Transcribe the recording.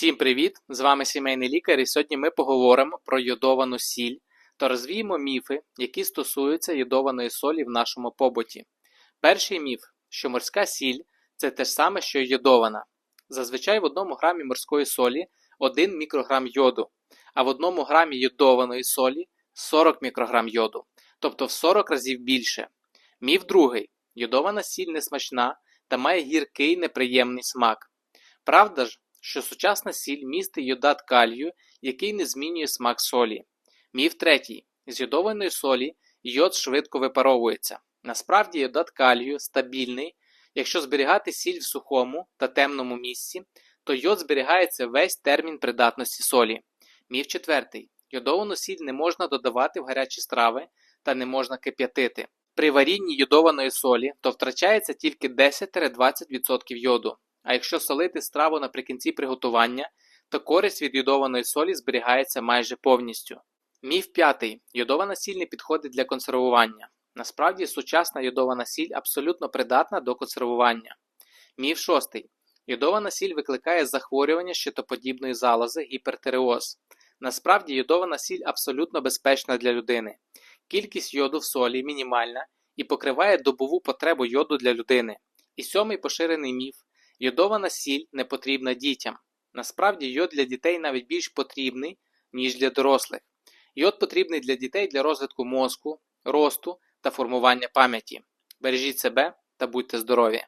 Всім привіт! З вами сімейний лікар, і сьогодні ми поговоримо про йодовану сіль та розвіємо міфи, які стосуються йодованої солі в нашому побуті. Перший міф, що морська сіль це те ж саме, що йодована. Зазвичай в одному грамі морської солі 1 мікрограм йоду, а в одному грамі йодованої солі 40 мікрограм йоду, тобто в 40 разів більше. Міф другий: йодована сіль не смачна та має гіркий неприємний смак. Правда ж, що сучасна сіль містить йодат калію, який не змінює смак солі. Міф третій. З йодованої солі йод швидко випаровується. Насправді йодат калію стабільний. Якщо зберігати сіль в сухому та темному місці, то йод зберігається весь термін придатності солі. Міф четвертий. Йодовану сіль не можна додавати в гарячі страви та не можна кип'ятити. При варінні йодованої солі то втрачається тільки 10-20% йоду. А якщо солити страву наприкінці приготування, то користь від йодованої солі зберігається майже повністю. Міф п'ятий. Йодована сіль не підходить для консервування. Насправді сучасна йодована сіль абсолютно придатна до консервування. Міф шостий. Йодована сіль викликає захворювання щитоподібної залози гіпертиреоз. Насправді йодована сіль абсолютно безпечна для людини. Кількість йоду в солі мінімальна і покриває добову потребу йоду для людини. І сьомий поширений міф. Йодована сіль не потрібна дітям. Насправді йод для дітей навіть більш потрібний, ніж для дорослих. Йод потрібний для дітей для розвитку мозку, росту та формування пам'яті. Бережіть себе та будьте здорові!